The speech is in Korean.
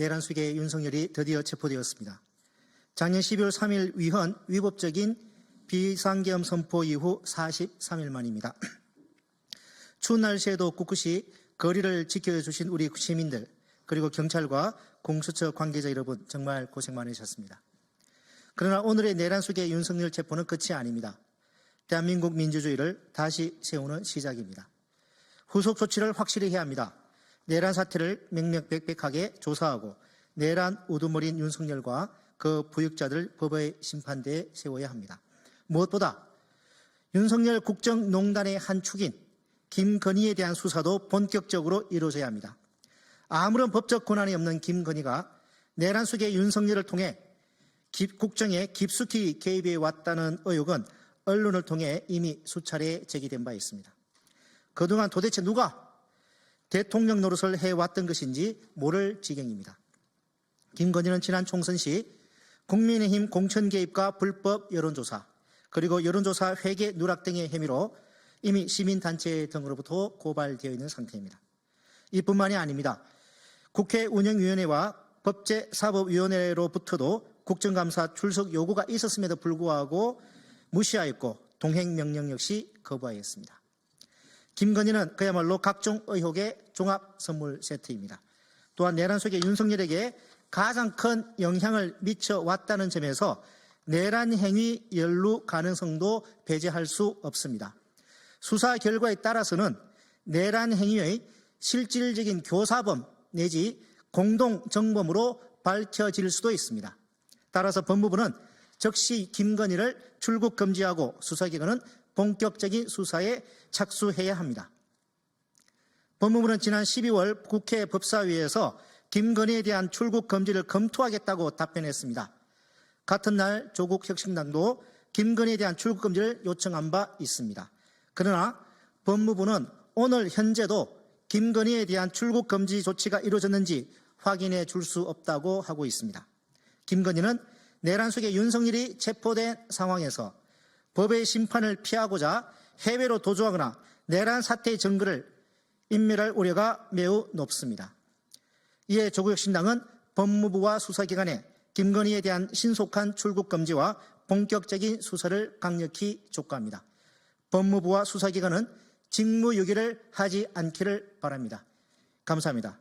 내란숙의 윤석열이 드디어 체포되었습니다. 작년 12월 3일 위헌 위법적인 비상계엄 선포 이후 43일 만입니다. 추운 날씨에도 꿋꿋이 거리를 지켜주신 우리 시민들 그리고 경찰과 공수처 관계자 여러분 정말 고생 많으셨습니다. 그러나 오늘의 내란숙의 윤석열 체포는 끝이 아닙니다. 대한민국 민주주의를 다시 세우는 시작입니다. 후속 조치를 확실히 해야 합니다. 내란 사태를 명명백백하게 조사하고 내란 우두머린 윤석열과 그 부역자들 법의 심판대에 세워야 합니다. 무엇보다 윤석열 국정농단의 한 축인 김건희에 대한 수사도 본격적으로 이루어져야 합니다. 아무런 법적 권한이 없는 김건희가 내란 속의 윤석열을 통해 기- 국정에 깊숙이 개입해 왔다는 의혹은 언론을 통해 이미 수차례 제기된 바 있습니다. 그동안 도대체 누가 대통령 노릇을 해왔던 것인지 모를 지경입니다. 김건희는 지난 총선 시 국민의힘 공천 개입과 불법 여론조사 그리고 여론조사 회계 누락 등의 혐의로 이미 시민단체 등으로부터 고발되어 있는 상태입니다. 이뿐만이 아닙니다. 국회 운영위원회와 법제사법위원회로부터도 국정감사 출석 요구가 있었음에도 불구하고 무시하였고 동행명령 역시 거부하였습니다. 김건희는 그야말로 각종 의혹의 종합 선물 세트입니다. 또한 내란 속의 윤석열에게 가장 큰 영향을 미쳐왔다는 점에서 내란 행위 연루 가능성도 배제할 수 없습니다. 수사 결과에 따라서는 내란 행위의 실질적인 교사범 내지 공동 정범으로 밝혀질 수도 있습니다. 따라서 법무부는 즉시 김건희를 출국 금지하고 수사기관은 본격적인 수사에 착수해야 합니다. 법무부는 지난 12월 국회 법사위에서 김건희에 대한 출국 금지를 검토하겠다고 답변했습니다. 같은 날 조국 혁신당도 김건희에 대한 출국 금지를 요청한 바 있습니다. 그러나 법무부는 오늘 현재도 김건희에 대한 출국 금지 조치가 이루어졌는지 확인해 줄 수 없다고 하고 있습니다. 김건희는 내란 속에 윤석열이 체포된 상황에서 법의 심판을 피하고자 해외로 도주하거나 내란 사태의 증거를 인멸할 우려가 매우 높습니다. 이에 조국혁신당은 법무부와 수사기관에 김건희에 대한 신속한 출국 금지와 본격적인 수사를 강력히 촉구합니다. 법무부와 수사기관은 직무유기를 하지 않기를 바랍니다. 감사합니다.